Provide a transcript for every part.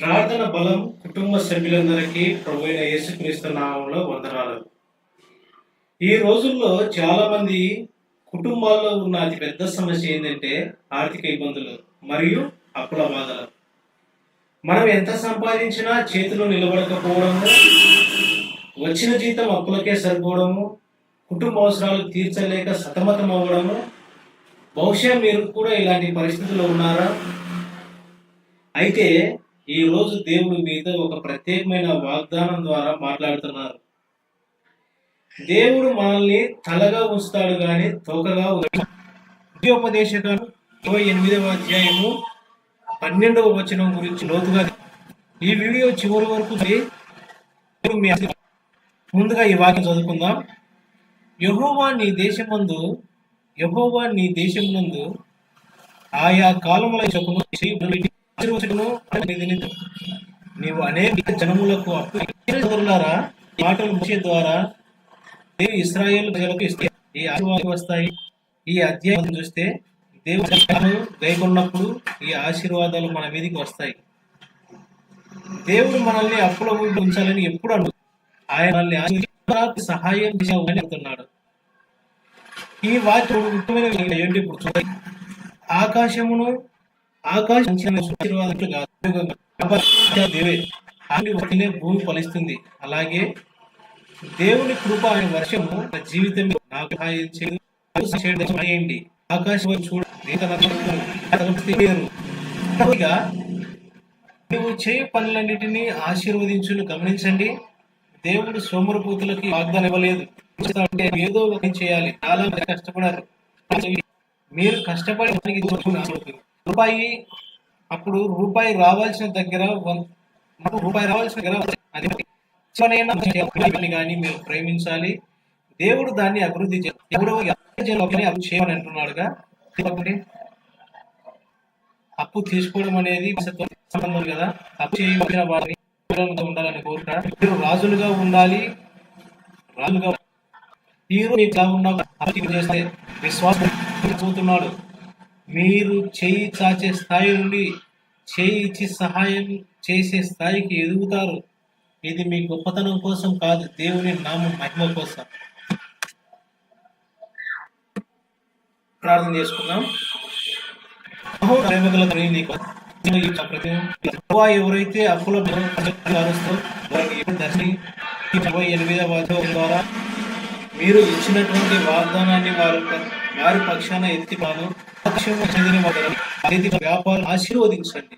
ప్రార్థన బలం కుటుంబ సభ్యులందరికీ ప్రభు అయిన యేసుక్రీస్తు నామంలో వందనాలు. ఈ రోజుల్లో చాలా మంది కుటుంబాల్లో ఉన్న అతి పెద్ద సమస్య ఏంటంటే ఆర్థిక ఇబ్బందులు మరియు అప్పుల బాధలు. మనం ఎంత సంపాదించినా చేతిలో నిలబడకపోవడము వచ్చిన జీతం అప్పులకే సరిపోవడము కుటుంబ అవసరాలు తీర్చలేక సతమతం అవ్వడము బహుశా మీరు కూడా ఇలాంటి పరిస్థితుల్లో ఉన్నారా? అయితే ఈ రోజు దేవుడి మీద ఒక ప్రత్యేకమైన వాగ్దానం ద్వారా మాట్లాడుతున్నారు. దేవుడు మనల్ని తలగా ఉంచుతాడు కానీ తోకగా ఉద్యోపదేశకాలు ఇరవై ఎనిమిదవ అధ్యాయము పన్నెండవ వచనం గురించి లోతుగా ఈ వీడియో చివరి వరకు ముందుగా ఈ వాక్యం చదువుకుందాం. యహోవా నీ దేశమందు యహోవా నీ దేశమునందు ఆయా కాలముల చొప్పున నిధిని నీవు అనేక జనములకు అప్పు సోదరులారా మాటలు ముఖ్య ద్వారా దేవుడు ఇస్రాయేల్ ప్రజలకు ఇస్తే ఈ ఆశీర్వాదాలు వస్తాయి. ఈ అధ్యాయం చూస్తే దేవుడు గైకొన్నప్పుడు ఈ ఆశీర్వాదాలు మన మీదకి వస్తాయి. దేవుడు మనల్ని అప్పుల ఊళ్ళు ఉంచాలని ఎప్పుడు అను ఆయన సహాయం చేయాలని ఈ వాక్యం ముఖ్యమైన ఏంటి ఇప్పుడు చూడండి ఆకాశమును ఆకాశం ఆశీర్వాదాలు ఒకటినే భూమి ఫలిస్తుంది. అలాగే దేవుని కృప అనే వర్షము నా జీవితం నాకు సహాయం చేయండి ఆకాశం చూడ నువ్వు చేయ పనులన్నిటినీ ఆశీర్వదించును. గమనించండి దేవుడు సోమరపోతులకి వాగ్దానం ఇవ్వలేదు. అంటే ఏదో ఒకటి చేయాలి. చాలా కష్టపడారు. మీరు కష్టపడి మనకి రూపాయి అప్పుడు రూపాయి రావాల్సిన దగ్గర మనకు రూపాయి రావాల్సిన దగ్గర అది కానీ మీరు ప్రేమించాలి. దేవుడు దాన్ని అభివృద్ధి చేయాలి. అభివృద్ధి చేయమని అంటున్నాడుగా. అప్పు తీసుకోవడం అనేది సంబంధం కదా. అప్పు చేయవలసిన వారిని ఉండాలని కోరుట. మీరు రాజులుగా ఉండాలి. రాజులుగా ఈ రోజు మీకు ఎలా ఉన్నా చేస్తే విశ్వాసం పోతున్నాడు మీరు చేయి చాచే స్థాయి నుండి చేయి ఇచ్చి సహాయం చేసే స్థాయికి ఎదుగుతారు. ఇది మీ గొప్పతనం కోసం కాదు దేవుని నామం మహిమ కోసం. ప్రార్థన చేసుకుందాం. ఎవరైతే అప్పుల అరుస్తూ వారికి ఇరవై ఎనిమిదవ ద్వారా మీరు ఇచ్చినటువంటి వాగ్దానాన్ని వారు వారి పక్షాన ఎత్తిపాను పక్షం చెందిన వారి వ్యాపారం ఆశీర్వదించండి.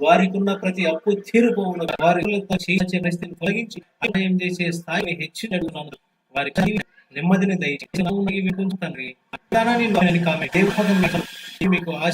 వారికి ఉన్న ప్రతి అప్పు తీరుకోవును వారి పరిస్థితిని తొలగించి సహాయం చేసే స్థాయిని హెచ్చినట్టున్నాను వారికి నెమ్మదిని దయచేసి తండ్రి. మీకు ఆశ